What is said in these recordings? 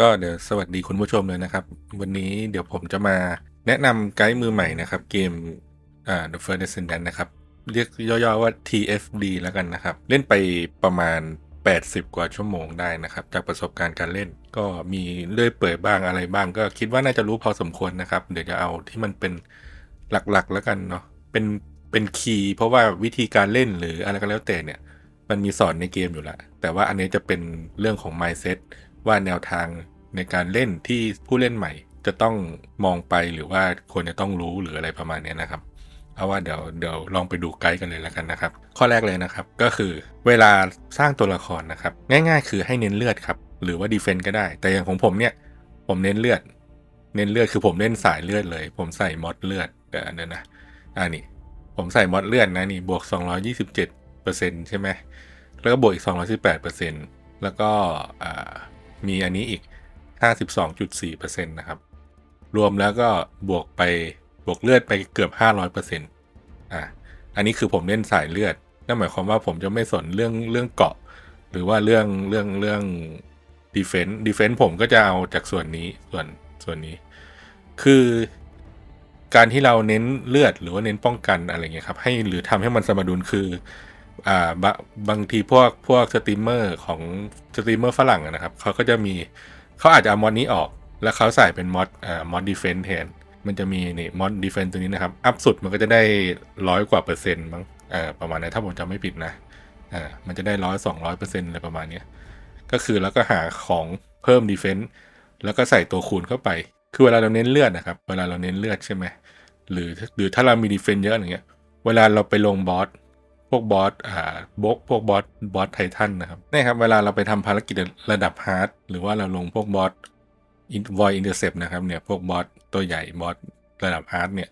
ก็เดี๋ยวสวัสดีคุณผู้ชมเลยนะครับ วันนี้เดี๋ยวผมจะมาแนะนำไกด์มือใหม่นะครับ เกมอ่า The First Descendant นะครับ เรียกย่อๆว่า TFD แล้วกันนะครับ เล่นไปประมาณ 80 กว่าชั่วโมงได้นะครับ จากประสบการณ์การเล่น ก็มีเลื่อยเปื่อยบ้างอะไรบ้าง ก็คิดว่าน่าจะรู้พอสมควรนะครับ เดี๋ยวจะเอาที่มันเป็นหลักๆแล้วกันเนาะเป็นเป็นคีย์เพราะว่าวิธีการเล่นหรืออะไรก็แล้วแต่เนี่ย มันมีสอนในเกมอยู่แล้วแต่ว่าอันนี้จะเป็นเรื่องของ mindset ว่าแนวทางในการเล่นที่ผู้เล่นใหม่ จะต้องมองไปหรือว่าควรจะต้องรู้หรืออะไรประมาณนี้นะครับ เอาว่าเดี๋ยวเดี๋ยวลองไปดูไกด์กันเลยแล้วกันนะครับ ข้อแรกเลยนะครับก็คือเวลาสร้างตัวละครนะครับ ง่าย ๆ คือให้เน้นเลือดครับหรือว่าดีเฟนต์ก็ได้ แต่อย่างของผมเนี่ยผมเน้นเลือด เน้นเลือดคือผมเล่นสายเลือดเลย ผมใส่มอดเลือดเดี๋ยวนนั้นนะอ่านี่ผมใส่มอดเลือดนะนี่บวก 227%ใช่ไหมแล้วก็บวกอีก 218%แล้วก็อ่า มีอันนี้อีก 52.4%นะครับ รวมแล้วก็บวกไปบวกเลือดไปเกือบ 500%อะอันนี้คือผมเล่นสายเลือดนั่นหมายความว่าผมจะไม่สนเรื่องเรื่องเกาะ หรือว่าเรื่องเรื่องเรื่องดีเฟนต์ดีเฟนต์ผมก็จะเอาจากส่วนนี้ส่วนส่วนนี้ คือการที่เราเน้นเลือดหรือว่าเน้นป้องกันอะไรเงี้ยครับให้หรือทำให้มันสมดุลคือ อ่าบบางทีพวกพวกสตรีมเมอร์ของสตรีมเมอร์ฝรั่งนะครับเขาก็จะมีเขาอาจจะเอามอดนี้ออก แล้วเขาใส่เป็นมอดอ่ามอดดีเฟนต์แทนมันจะมีนี่มอดดีเฟนต์ตัวนี้นะครับ อัพสุดมันก็จะได้ร้อยกว่าเปอร์เซ็นต์มั้งอ่าประมาณนั้นถ้าผมจำไม่ผิดนะอ่ามันจะได้ร้อยสองร้อยเปอร์เซ็นต์อะไรประมาณเนี้ยก็คือแล้วก็หาของเพิ่มดีเฟนต์แล้วก็ใส่ตัวคูณเข้าไป คือเวลาเราเน้นเลือดนะครับ เวลาเราเน้นเลือดใช่ไหมหรือหรือถ้าเรามีดีเฟนต์เยอะอย่างเงี้ย เวลาเราไปลงบอส วกบอสอ่าบกพวกบอสบอสไททันนะครับนี่ครับ เวลาเราไปทำภารกิจระดับฮาร์ดหรือว่าเราลงพวกบอสวอยอินเตอร์เซปนะครับเนี่ยพวกบอสตัวใหญ่บอสระดับฮาร์ดเนี่ย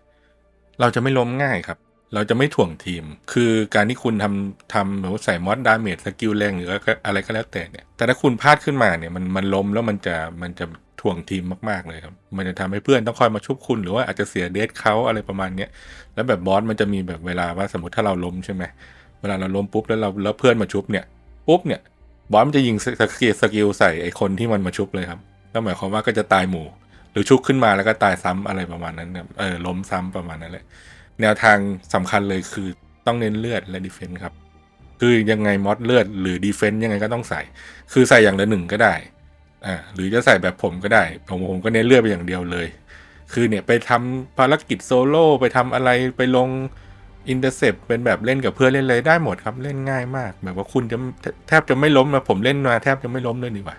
เราจะไม่ล้มง่ายครับ เราจะไม่ถ่วงทีม คือการที่คุณทำทำแบบว่าใส่มอสดาเมจสกิลแรงหรืออะไรก็แล้วแต่เนี่ยแต่ถ้าคุณพลาดขึ้นมาเนี่ยมันมันล้มแล้วมันจะมันจะถ่วงทีมมากๆเลยครับ มันจะทำให้เพื่อนต้องคอยมาชุบคุณหรือว่าอาจจะเสียเดทเขาอะไรประมาณเนี้ยแล้วแบบบอสมันจะมีแบบเวลาว่าสมมติถ้าเราล้มใช่ไหม เวลาเราล้มปุ๊บแล้วเราแล้วเพื่อนมาชุบเนี่ยปุ๊บเนี่ยบอสมันจะยิงสกิลสกิลใส่ไอคนที่มันมาชุบเลยครับก็หมายความว่าก็จะตายหมู่ หรือชุบขึ้นมาแล้วก็ตายซ้ำอะไรประมาณนั้นครับเออล้มซ้ำประมาณนั้นแหละแนวทางสำคัญเลยคือต้องเน้นเลือดและดีเฟนต์ครับคือยังไงมอดเลือดหรือดีเฟนต์ยังไงก็ต้องใส่ คือใส่อย่างละหนึ่งก็ได้อ่าหรือจะใส่แบบผมก็ได้ผมผมก็เน้นเลือดไปอย่างเดียวเลย คือเนี่ยไปทำภารกิจโซโล่ไปทำอะไรไปลง อินเตอร์เซปเป็นแบบเล่นกับเพื่อนเล่นอะไรได้หมดครับเล่นง่ายมาก แบบว่าคุณจะแทบจะไม่ล้มนะผมเล่นมาแทบจะไม่ล้มเลยดีกว่า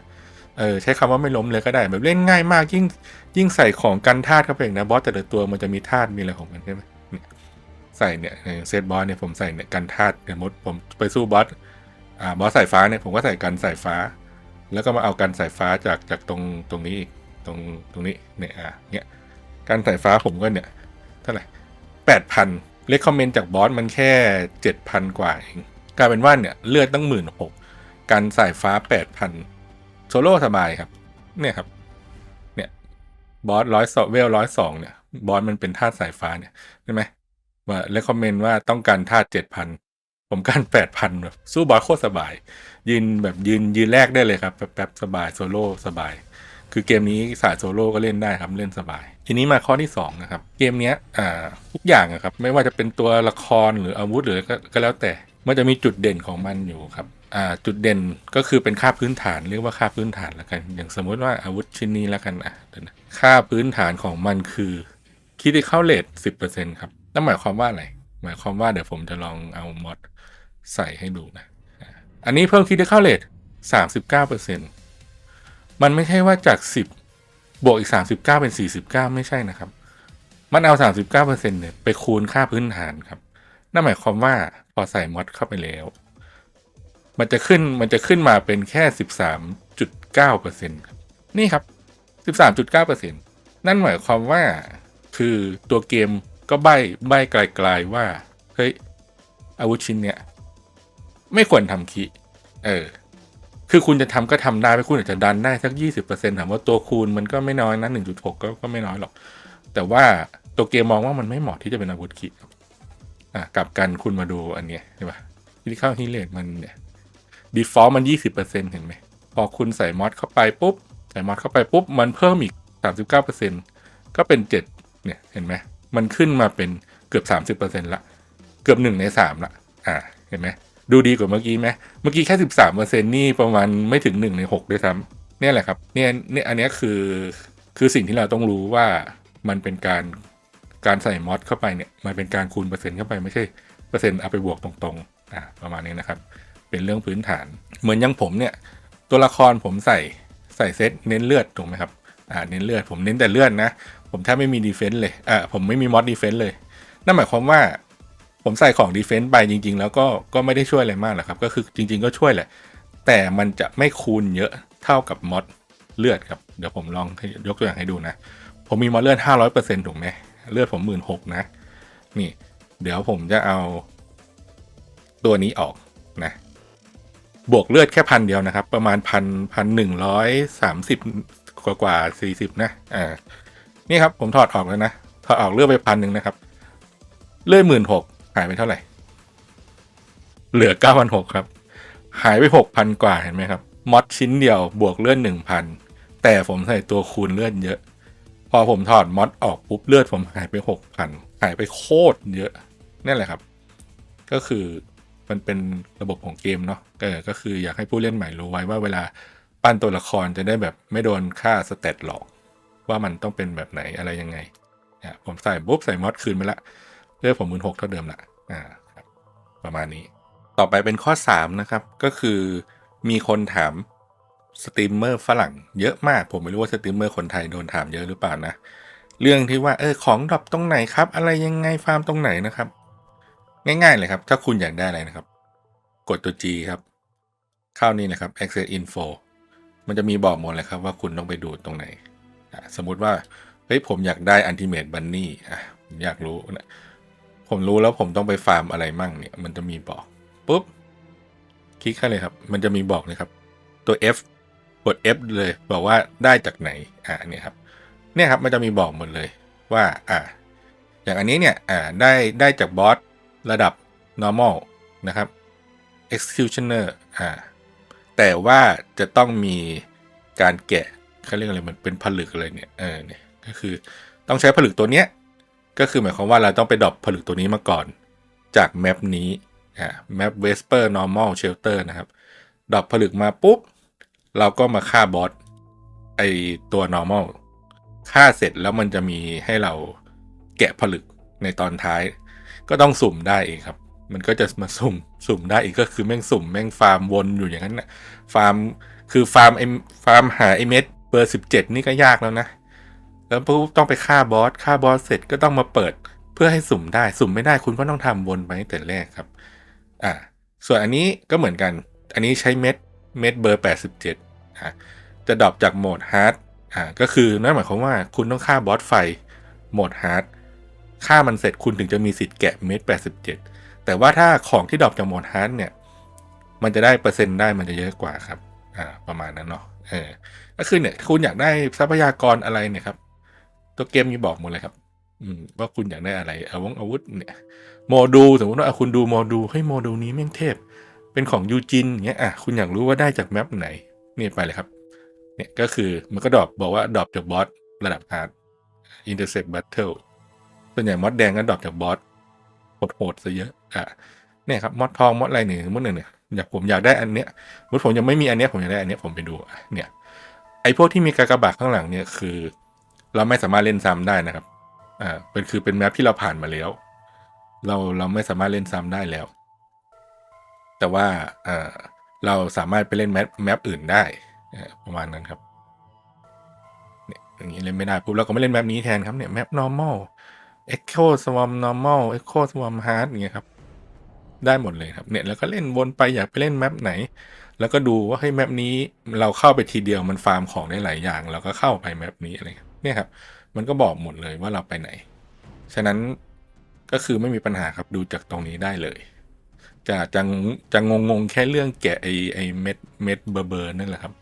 เออใช้คำว่าไม่ล้มเลยก็ได้ แบบเล่นง่ายมาก ยิ่งยิ่งใส่ของกันธาตุเข้าไปอีกนะบอสแต่ละตัวมันจะมีธาตุมีอะไรของมันใช่ไหมเนี่ยใส่เนี่ยเซตบอสเนี่ยผมใส่เนี่ยกันธาตุสมมติผมไปสู้บอสอ่าบอสสายฟ้าเนี่ยผมก็ใส่กันสายฟ้า แล้วก็มาเอากันสายฟ้าจากจากตรงตรงนี้อีกตรงตรงนี้เนี่ยอะเนี่ยกันสายฟ้าผมก็เนี่ยเท่าไหร่แปดพัน เลคคอมเมนต์จากบอสมันแค่เจ็ดพันกว่าเองกลายเป็นว่าเนี่ย เลือดตั้งหมื่นหกกันสายฟ้าแปดพันโซโล่สบายครับ เนี่ยครับ เนี่ยบอสร้อยสเวลร้อยสองเนี่ย บอสมันเป็นธาตุสายฟ้าเนี่ยใช่ไหมว่าเลคคอมเมนต์ว่าต้องการธาตุเจ็ดพันผมกันแปดพันแบบสู้บอสโคตรสบาย ยืนแบบยืนยืนแรกได้เลยครับ แป๊บๆสบายโซโล่สบาย คือเกมนี้สายโซโล่ก็เล่นได้ครับเล่นสบาย ทีนี้มาข้อที่2นะครับเกมเนี้ยอ่าทุกอย่างอะครับไม่ว่าจะเป็นตัวละครหรืออาวุธหรือก็แล้วแต่มันจะมีจุดเด่นของมันอยู่ครับอ่าจุดเด่นก็คือเป็นค่าพื้นฐานเรียกว่าค่าพื้นฐานแล้วกัน อย่างสมมุติว่าอาวุธชิ้นนี้แล้วกันอะเดี๋ยวนะค่าพื้นฐานของมันคือคิดได้เข้าเลทสิบเปอร์เซ็นต์ครับนั่นหมายความว่าอะไรหมายความว่าเดี๋ยวผมจะลองเอามอดใส่ให้ดูนะอันนี้เพิ่มคิดได้เข้าเลทสามสิบเก้าเปอร์เซ็นต์ มันไม่ใช่ว่าจากสิบบวกอีกสามสิบเก้าเป็นสี่สิบเก้าไม่ใช่นะครับ มันเอาสามสิบเก้าเปอร์เซ็นต์เนี่ยไปคูณค่าพื้นฐานครับ นั่นหมายความว่าพอใส่มอดเข้าไปแล้ว มันจะขึ้นมันจะขึ้นมาเป็นแค่สิบสามจุดเก้าเปอร์เซ็นต์ครับนี่ครับสิบสามจุดเก้าเปอร์เซ็นต์นั่นหมายความว่าคือตัวเกมก็ใบใบไกลๆว่า เฮ้ย อาวุธชิ้นเนี้ยไม่ควรทำคีเออ คือคุณจะทำก็ทำได้ไม่คุณอาจจะดันได้สักยี่สิบเปอร์เซ็นต์ถามว่าตัวคูณมันก็ไม่น้อยนะหนึ่งจุดหกก็ก็ไม่น้อยหรอก แต่ว่าตัวเกมมองว่ามันไม่เหมาะที่จะเป็นอาวุธคิครับอะกลับกันคุณมาดูอันเนี้ยใช่ปะที่เข้าฮิเลตมันเนี่ยดีฟอลต์มันยี่สิบเปอร์เซ็นต์เห็นไหมพอคุณใส่มอดเข้าไปปุ๊บ ใส่มอดเข้าไปปุ๊บ มันเพิ่มอีก39%ก็เป็น7เนี่ยเห็นไหมมันขึ้นมาเป็นเกือบ30%ละ เกือบ1ใน3ละอ่าเห็นไหม ดูดีกว่าเมื่อกี้ไหมเมื่อกี้แค่13%นี่ประมาณไม่ถึง1ใน6ด้วยซ้ำเนี่ยแหละครับเนี่ยเนี่ยอันนี้คือคือสิ่งที่เราต้องรู้ว่ามันเป็นการการใส่มอดเข้าไปเนี่ยมันเป็นการคูณเปอร์เซ็นต์เข้าไปไม่ใช่เปอร์เซ็นต์เอาไปบวกตรงๆอ่าประมาณนี้นะครับ เป็นเรื่องพื้นฐาน เหมือนอยังผมเนี่ย ตัวละครผมใส่ใส่เซตเน้นเลือดถูกไหมครับอ่าเน้นเลือดผมเน้นแต่เลือดนะ ผมแทบไม่มีดีเฟนต์เลยอ่าผมไม่มีมอดดีเฟนต์เลย นั่นหมายความว่า ผมใส่ของดีเฟนต์ไปจริง ๆ แล้วก็ก็ไม่ได้ช่วยอะไรมากหรอกครับ ก็คือจริง ๆ ก็ช่วยแหละ แต่มันจะไม่คูณเยอะเท่ากับมอดเลือดครับ เดี๋ยวผมลองยกตัวอย่างให้ดูนะ ผมมีมอดเลือดห้าร้อยเปอร์เซ็นต์ถูกไหมเลือดผมหมื่นหกนะ นี่ เดี๋ยวผมจะเอาตัวนี้ออกนะ บวกเลือดแค่พันเดียวนะครับ ประมาณพันพันหนึ่งร้อยสามสิบกว่ากว่าสี่สิบนะอ่านี่ครับผมถอดออกแล้วนะถอดออกเลือดไปพันหนึ่งนะครับ เลือดหมื่นหก หายไปเท่าไหร่ เหลือเก้าพันหกครับ หายไปหกพันกว่าเห็นไหมครับมอดชิ้นเดียวบวกเลือดหนึ่งพันแต่ผมใส่ตัวคูณเลือดเยอะ พอผมถอดมอดออกปุ๊บเลือดผมหายไปหกพันหายไปโคตรเยอะนั่นแหละครับ ก็คือมันเป็นระบบของเกมเนาะก็ก็คืออยากให้ผู้เล่นใหม่รู้ไว้ว่าเวลาปั้นตัวละครจะได้แบบไม่โดนค่าสเตตหลอก ว่ามันต้องเป็นแบบไหนอะไรยังไงอะผมใส่ปุ๊บใส่มอดคืนไปละ เลือผมมืนหกเท่าเดิมแหละอ่าครับประมาณนี้ ต่อไปเป็นข้อ3นะครับ ก็คือมีคนถามสตรีมเมอร์ฝรั่งเยอะมาก ผมไม่รู้ว่าสตรีมเมอร์คนไทยโดนถามเยอะหรือเปล่านะ เรื่องที่ว่าเออของดรอปตรงไหนครับ อะไรยังไงฟาร์มตรงไหนนะครับ ง่ายๆเลยครับ ถ้าคุณอยากได้อะไรนะครับ กดตัว G ครับ เข้านี่นะครับ access info มันจะมีบอกหมดเลยครับว่าคุณต้องไปดูตรงไหนอะสมมุติว่าเฮ้ยผมอยากได้ ultimate bunny อะผมอยากรู้นะ ผมรู้แล้วผมต้องไปฟาร์มอะไรมั่งเนี่ย มันจะมีบอกปุ๊บ คลิกเข้าเลยครับ มันจะมีบอกเลยครับ ตัว F กด F เลย บอกว่าได้จากไหน อ่าเนี่ยครับ เนี่ยครับมันจะมีบอกหมดเลยว่า อ่า อย่างอันนี้เนี่ย อ่า ได้ได้จากบอสระดับ normal นะครับ executioner อ่า แต่ว่าจะต้องมีการแกะเขาเรียกอะไรมันเป็นผลึกอะไรเนี่ย เออเนี่ย ก็คือต้องใช้ผลึกตัวเนี้ย ก็คือหมายความว่าเราต้องไปดรอปผลึกตัวนี้มาก่อน จากแมปนี้อ่าแมป Vesper normal shelter นะครับดรอปผลึกมาปุ๊บ เราก็มาฆ่าบอสไอตัว normal ฆ่าเสร็จแล้วมันจะมีให้เราแกะผลึกในตอนท้าย ก็ต้องสุ่มได้เองครับ มันก็จะมาสุ่มสุ่มได้อีกก็คือแม่งสุ่มแม่งฟาร์มวนอยู่อย่างนั้นนะฟาร์มคือฟาร์มไอฟาร์มหาไอเม็ดเบอร์สิบเจ็ดนี่ก็ยากแล้วนะ แล้วปุ๊บต้องไปฆ่าบอสฆ่าบอสเสร็จก็ต้องมาเปิดเพื่อให้สุ่มได้สุ่มไม่ได้คุณก็ต้องทำวนไปตั้งแต่แรกครับ อ่า ส่วนอันนี้ก็เหมือนกัน อันนี้ใช้เม็ดเม็ดเบอร์แปดสิบเจ็ดอ่าจะดรอปจากโหมดฮาร์ดอ่าก็คือนั่นหมายความว่าคุณต้องฆ่าบอสไฟโหมดฮาร์ดฆ่ามันเสร็จคุณถึงจะมีสิทธิ์แกะเม็ดแปดสิบเจ็ดแต่ว่าถ้าของที่ดรอปจากโหมดฮาร์ดเนี่ย มันจะได้เปอร์เซ็นต์ได้มันจะเยอะกว่าครับ อ่า ประมาณนั้นเนาะเออก็คือเนี่ยคุณอยากได้ทรัพยากรอะไรเนี่ยครับ ตัวเกมมีบอกหมดเลยครับว่าคุณอยากได้อะไรอาวงอาวุธเนี่ยโมดูลสมมติว่าคุณดูโมดูลให้โมดูลนี้แม่งเทพ เป็นของยูจินเงี้ยอะคุณอยากรู้ว่าได้จากแมปไหนเนี่ยไปเลยครับ เนี่ยก็คือมันก็ดรอปบอกว่าดรอปจากบอสระดับฮาร์ด intercept battle ส่วนใหญ่มอดแดงก็ดรอปจากบอสโหดๆซะเยอะอะเนี่ยครับมอดทองมอดอะไรเนี่ยมุดหนึ่งเนี่ยอยากผมอยากได้อันเนี้ยมุดผมยังไม่มีอันเนี้ยผมอยากได้อันเนี้ยผมไปดูเนี่ยไอพวกที่มีกากบาทข้างหลังเนี่ยคือ เราไม่สามารถเล่นซ้ำได้นะครับ อ่า เป็นคือเป็นแมปที่เราผ่านมาแล้ว เราเราไม่สามารถเล่นซ้ำได้แล้ว แต่ว่าอ่าเราสามารถไปเล่นแมปแมปอื่นได้อ่าประมาณนั้นครับเนี่ยอย่างนี้เล่นไม่ได้ปุ๊บเราก็ไม่เล่นแมปนี้แทนครับเนี่ยแมป normal echo swarm normal echo swarm hard อย่างเงี้ยครับ ได้หมดเลยครับ เนี่ยแล้วก็เล่นวนไปอยากไปเล่นแมปไหน แล้วก็ดูว่าให้ยแมปนี้เราเข้าไปทีเดียวมันฟาร์มของได้หลายอย่างเราก็เข้าไปแมปนี้อะไรครับ เนี่ยครับ มันก็บอกหมดเลยว่าเราไปไหน ฉะนั้นก็คือไม่มีปัญหาครับดูจากตรงนี้ได้เลย จะจะงจะงงงแค่เรื่องแกะไอไอเม็ดเม็ดเบอร์เบอร์นั่นแหละครับ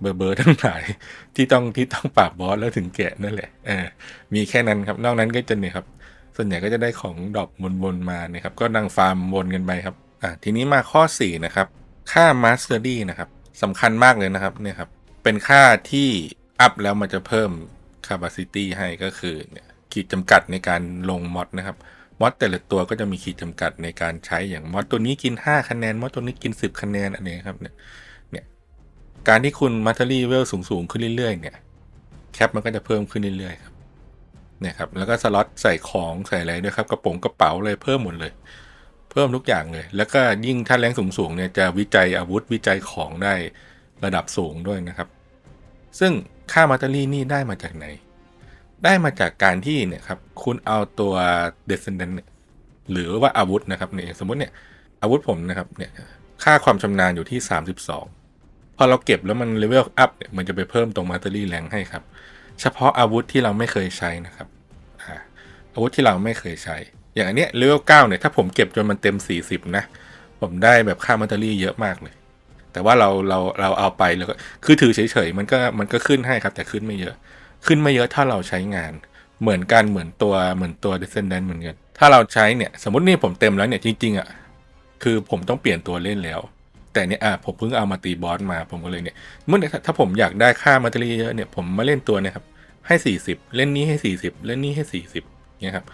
เบอร์เบอร์ทั้งหลายที่ต้องที่ต้องปราบบอสแล้วถึงแกะนั่นแหละเออมีแค่นั้นครับ นอกนั้นก็จะเนี่ยครับ ส่วนใหญ่ก็จะได้ของดอปวนๆมาเนี่ยครับ ก็นั่งฟาร์มวนกันไปครับอ่าทีนี้มาข้อ 4 นะครับ ค่ามาสเตอรี่นะครับสำคัญมากเลยนะครับเนี่ยครับเป็นค่าที่อัพแล้วมันจะเพิ่ม capacity ให้ก็คือเนี่ยขีดจำกัดในการลงมอดนะครับมอดแต่ละตัวก็จะมีขีดจำกัดในการใช้อย่างมอดตัวนี้กิน 5 คะแนนมอดตัวนี้กิน 10 คะแนนอันนี้ครับเนี่ยเนี่ยการที่คุณมัตเตอรี่เวลสูงๆ ขึ้นเรื่อยๆเนี่ยแคปมันก็จะเพิ่มขึ้นเรื่อยๆครับเนี่ยครับแล้วก็สล็อตใส่ของใส่อะไรด้วยครับกระป๋องกระเป๋าเลยเพิ่มหมดเลย เพิ่มทุกอย่างเลย แล้วก็ยิ่งถ้าแรงสูงๆเนี่ยจะวิจัยอาวุธวิจัยของได้ระดับสูงด้วยนะครับ ซึ่ง ค่ามัตเตอรี่นี่ได้มาจากไหน ได้มาจากการที่เนี่ยครับคุณเอาตัว descendant เนี่ยหรือว่าอาวุธนะครับเนี่ยสมมติเนี่ยอาวุธผมนะครับเนี่ยค่าความชำนาญอยู่ที่ 32 พอเราเก็บแล้วมันเลเวลอัพเนี่ยมันจะไปเพิ่มตรงมัตเตอรี่แรงให้ครับ เฉพาะอาวุธที่เราไม่เคยใช้นะครับอาอาวุธที่เราไม่เคยใช้ อย่างอันเนี้ยเลเวล9เนี่ยถ้าผมเก็บจนมันเต็ม 40 นะ ผมได้แบบค่ามัตเตอรี่เยอะมากเลย แต่ว่าเราเราเราเอาไปแล้วก็คือถือเฉยๆมันก็มันก็ขึ้นให้ครับ แต่ขึ้นไม่เยอะ ขึ้นไม่เยอะถ้าเราใช้งาน เหมือนกันเหมือนตัวเหมือนตัว descendant เหมือนกัน ถ้าเราใช้เนี่ยสมมตินี่ผมเต็มแล้วเนี่ยจริงๆอะคือผมต้องเปลี่ยนตัวเล่นแล้ว แต่เนี่ยอะผมเพิ่งเอามาตีบอสมาผมก็เลยเนี่ยเมื่อถ้าผมอยากได้ค่ามัตเตอรี่เยอะเนี่ยผมมาเล่นตัวเนี่ยครับให้ 40 เล่นนี้ให้ 40 เล่นนี้ให้ 40เนี่ยครับ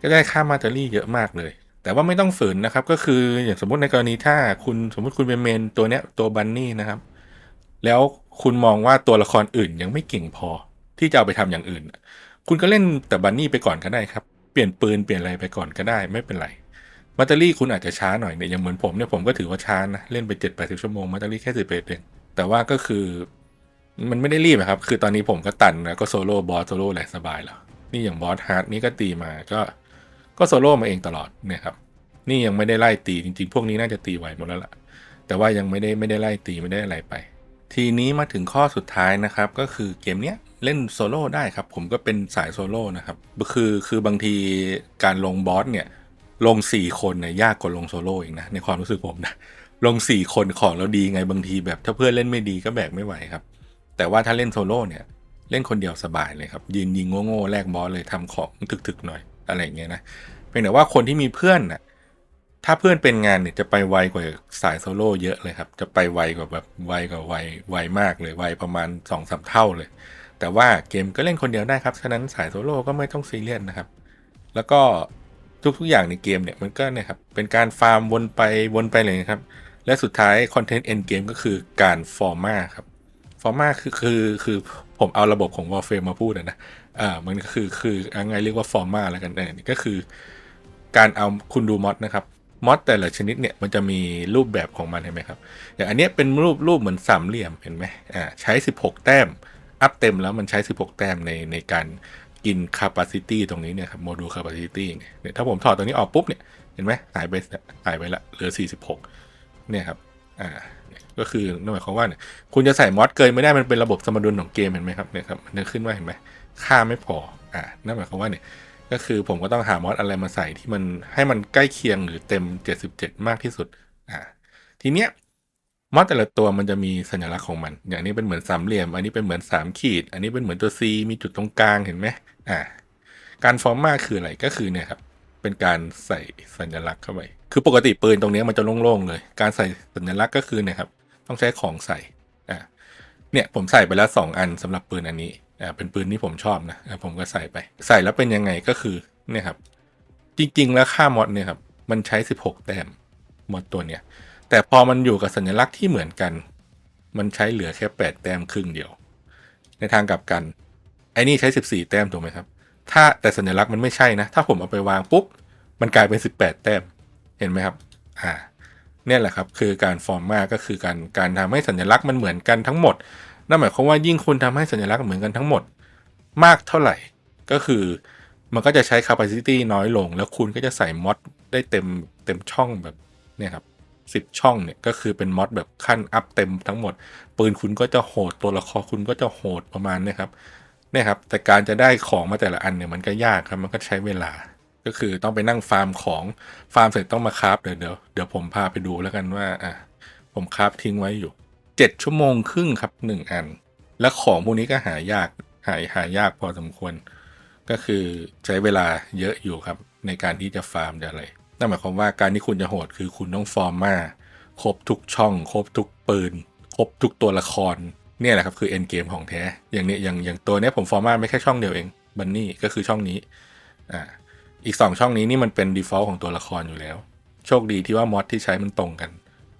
ก็ได้ค่ามัตเตอรี่เยอะมากเลย แต่ว่าไม่ต้องฝืนนะครับ ก็คืออย่างสมมติในกรณีถ้าคุณสมมติคุณเป็นเมนตัวเนี้ยตัวบันนี่นะครับ แล้วคุณมองว่าตัวละครอื่นยังไม่เก่งพอที่จะเอาไปทำอย่างอื่น คุณก็เล่นแต่บันนี่ไปก่อนก็ได้ครับ เปลี่ยนปืนเปลี่ยนอะไรไปก่อนก็ได้ไม่เป็นไรมัตเตอรี่คุณอาจจะช้าหน่อยเนี่ยอย่างเหมือนผมเนี่ยผมก็ถือว่าช้านะเล่นไปเจ็ดแปดสิบชั่วโมงมัตเตอรี่แค่สิบเอ็ดเองแต่ว่าก็คือ มันไม่ได้รีบครับ คือตอนนี้ผมก็ตันนะก็โซโล่บอสโซโล่แหละสบายแล้ว นี่อย่างบอสฮาร์ดนี่ก็ตีมาก็ ก็โซโล่มาเองตลอดเนี่ยครับ นี่ยังไม่ได้ไล่ตีจริงๆ พวกนี้น่าจะตีไหวหมดแล้วล่ะ แต่ว่ายังไม่ได้ไม่ได้ไล่ตีไม่ได้อะไรไป ทีนี้มาถึงข้อสุดท้ายนะครับ ก็คือเกมเนี้ยเล่นโซโล่ได้ครับ ผมก็เป็นสายโซโล่นะครับคือคือบางทีการลงบอสเนี่ยลง 4 คนเนี่ยยากกว่าลงโซโล่อีกนะในความรู้สึกผมนะลง 4 คนของเราดีไงบางทีแบบถ้าเพื่อนเล่นไม่ดีก็แบกไม่ไหวครับ แต่ว่าถ้าเล่นโซโล่เนี่ยเล่นคนเดียวสบายเลยครับ ยืนยิงโง่ๆแลกบอสเลยทำของถึกๆหน่อย อะไรเงี้ยนะเพียงแต่ว่าคนที่มีเพื่อนน่ะถ้าเพื่อนเป็นงานเนี่ยจะไปไวกว่าสายโซโล่เยอะเลยครับ จะไปไวกว่าแบบไวกว่าไวไวมากเลยไวประมาณ2อสเท่าเลย แต่ว่าเกมก็เล่นคนเดียวได้ครับ ฉะนั้นสายโซโล่ก็ไม่ต้องซีเรียสนะครับ แล้วก็ทุกๆอย่างในเกมเนี่ยมันก็เนี่ยครับเป็นการฟาร์มวนไปวนไปเลยนะครับ และสุดท้ายคอนเทนต์เอ็นเกมก็คือการฟอร์มาครับฟอร์มาคือคือคือผมเอาระบบของ Warframe มาพูดนะ อ่ามันคือคืออาไงเรียกว่าฟอร์มาแล้วกันเนี่ยก็คือ การเอาคุณดูมอดนะครับมอดแต่ละชนิดเนี่ยมันจะมีรูปแบบของมันเห็นไหมครับอย่างอันนี้เป็นรูปรูปเหมือนสามเหลี่ยมเห็นไหมอ่าใช้ 16 แต้ม อัพเต็มแล้วมันใช้ 16 แต้มในในการกิน capacity ตรงนี้เนี่ยครับโมดูล capacity เนี่ยเนี่ยถ้าผมถอดตัวนี้ออกปุ๊บเนี่ยเห็นไหมหายไปหายไปละเหลือ 46 เนี่ยครับอ่าก็คือนั่นหมายความว่าเนี่ยคุณจะใส่มอดเกินไม่ได้มันเป็นระบบสมดุลของเกมเห็นไหมครับเนี่ยครับมันจะขึ้นว่าเห็นไหม ค่าไม่พออ่านั่นหมายความว่าเนี่ยก็คือผมก็ต้องหามอดอะไรมาใส่ที่มันให้มันใกล้เคียงหรือเต็ม 77 มากที่สุดอ่าทีเนี้ยมอดแต่ละตัวมันจะมีสัญลักษณ์ของมัน อย่างนี้เป็นเหมือนสามเหลี่ยม อันนี้เป็นเหมือนสามขีด อันนี้เป็นเหมือนตัว C มีจุดตรงกลางเห็นไหมอ่าการฟอร์มมาคืออะไรก็คือเนี่ยครับเป็นการใส่สัญลักษณ์เข้าไป คือปกติปืนตรงเนี้ยมันจะโล่งๆเลย การใส่สัญลักษณ์ก็คือเนี่ยครับต้องใช้ของใส่อ่าเนี่ยผมใส่ไปแล้วสองอันสำหรับปืนอันนี้ อ่าเป็นปืนที่ผมชอบนะผมก็ใส่ไป ใส่แล้วเป็นยังไงก็คือเนี่ยครับ จริง ๆ แล้วค่ามอดเนี่ยครับ มันใช้ 16 แต้มมอดตัวเนี้ยแต่พอมันอยู่กับสัญลักษณ์ที่เหมือนกัน มันใช้เหลือแค่ 8 แต้มครึ่งเดียว ในทางกลับกันไอ้นี่ใช้ 14 แต้มถูกไหมครับ ถ้าแต่สัญลักษณ์มันไม่ใช่นะ ถ้าผมเอาไปวางปุ๊บ มันกลายเป็น 18 แต้ม เห็นไหมครับ อ่า เนี่ยแหละครับ คือการฟอร์มาก็คือการการทำให้สัญลักษณ์มันเหมือนกันทั้งหมด นั่นหมายความว่ายิ่งคุณทำให้สัญลักษณ์เหมือนกันทั้งหมดมากเท่าไหร่ ก็คือมันก็จะใช้ capacity น้อยลง แล้วคุณก็จะใส่มอดได้เต็มเต็มช่องแบบเนี่ยครับสิบช่องเนี่ยก็คือเป็นมอดแบบขั้นอัพเต็มทั้งหมด ปืนคุณก็จะโหดตัวละครคุณก็จะโหดประมาณนี้ครับเนี่ยครับ แต่การจะได้ของมาแต่ละอันเนี่ยมันก็ยากครับมันก็ใช้เวลา ก็คือต้องไปนั่งฟาร์มของฟาร์มเสร็จต้องมาคราฟเดี๋ยวเดี๋ยวเดี๋ยวผมพาไปดูแล้วกันว่าอะผมคราฟทิ้งไว้อยู่ เจ็ดชั่วโมงครึ่งครับหนึ่งอัน และของพวกนี้ก็หายากหายหายากพอสมควร ก็คือใช้เวลาเยอะอยู่ครับ ในการที่จะฟาร์มจะอะไรนั่นหมายความว่าการที่คุณจะโหดคือคุณต้องฟอร์มมาครบทุกช่อง ครบทุกปืน ครบทุกตัวละครเนี่ยแหละครับคือ end game ของแท้ อย่างนี้อย่างอย่างตัวนี้ผมฟอร์มาไม่แค่ช่องเดียวเองบันนี่ก็คือช่องนี้อ่าอีก 2 ช่องนี้นี่มันเป็น default ของตัวละครอยู่แล้ว โชคดีที่ว่ามอดที่ใช้มันตรงกัน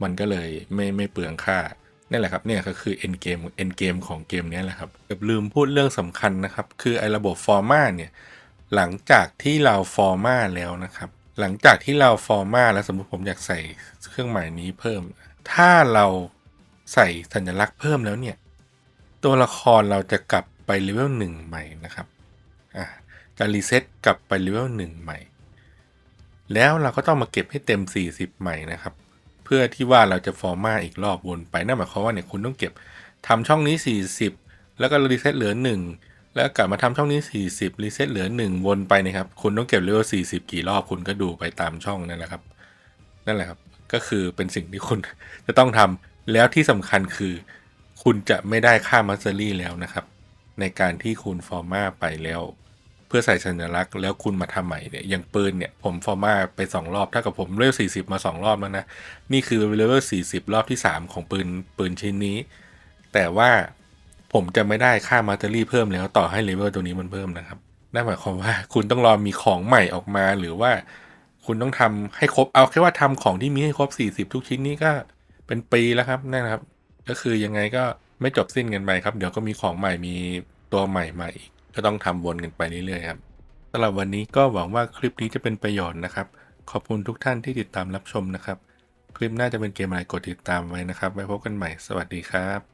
มันก็เลยไม่ไม่เปลืองค่า นี่แหละครับเนี่ยก็คือ end game end game ของเกมนี้แหละครับเกือบลืมพูดเรื่องสำคัญนะครับ คือไอ้ระบบฟอร์มาเนี่ยหลังจากที่เราฟอร์มาแล้วนะครับ หลังจากที่เราฟอร์มาแล้วสมมติผมอยากใส่เครื่องหมายนี้เพิ่ม ถ้าเราใส่สัญลักษณ์เพิ่มแล้วเนี่ย ตัวละครเราจะกลับไปเลเวลหนึ่งใหม่นะครับอะจะรีเซ็ตกลับไปเลเวลหนึ่งใหม่ แล้วเราก็ต้องมาเก็บให้เต็ม 40 ใหม่นะครับ พื่อที่ว่าเราจะฟอร์มาอีกรอบวนไปนั่นหมายความว่าเนี่ยคุณต้องเก็บทำช่องนี้ 40 แล้วก็รีเซ็ตเหลือ 1 แล้วกลับมาทำช่องนี้ 40รีเซ็ตเหลือ 1 วนไปนะครับ คุณต้องเก็บเลเวล40 กี่รอบคุณก็ดูไปตามช่องนั่นแหละครับ นั่นแหละครับ ก็คือเป็นสิ่งที่คุณจะต้องทำแล้วที่สำคัญคือ คุณจะไม่ได้ค่ามัสเตอรี่แล้วนะครับ ในการที่คุณฟอร์มาไปแล้ว พื่อใส่สัญลักษณ์แล้วคุณมาทำใหม่เนี่ยอย่างปืนเนี่ยผมฟอร์มาไป 2 รอบถ้ากับผมเลเวล40 มา 2 รอบแล้วนะ นี่คือเลเวล40 รอบที่ 3 ของปืนปืนชิ้นนี้ แต่ว่าผมจะไม่ได้ค่ามัตเตอรี่เพิ่มแล้วต่อให้เลเวลตัวนี้มันเพิ่มนะครับนั่นหมายความว่าคุณต้องรอมีของใหม่ออกมาหรือว่า คุณต้องทำให้ครบเอาแค่ว่าทำของที่มีให้ครบ 40 ทุกชิ้นนี้ก็เป็นปีแล้วครับนั่นนะครับ ก็คือยังไงก็ไม่จบสิ้นกันไปครับ เดี๋ยวก็มีของใหม่มีตัวใหม่มาอีก ก็ต้องทำวนกันไปเรื่อยๆครับสำหรับวันนี้ก็หวังว่าคลิปนี้จะเป็นประโยชน์นะครับ ขอบคุณทุกท่านที่ติดตามรับชมนะครับ คลิปหน้าจะเป็นเกมอะไรกดติดตามไว้นะครับ ไว้พบกันใหม่ สวัสดีครับ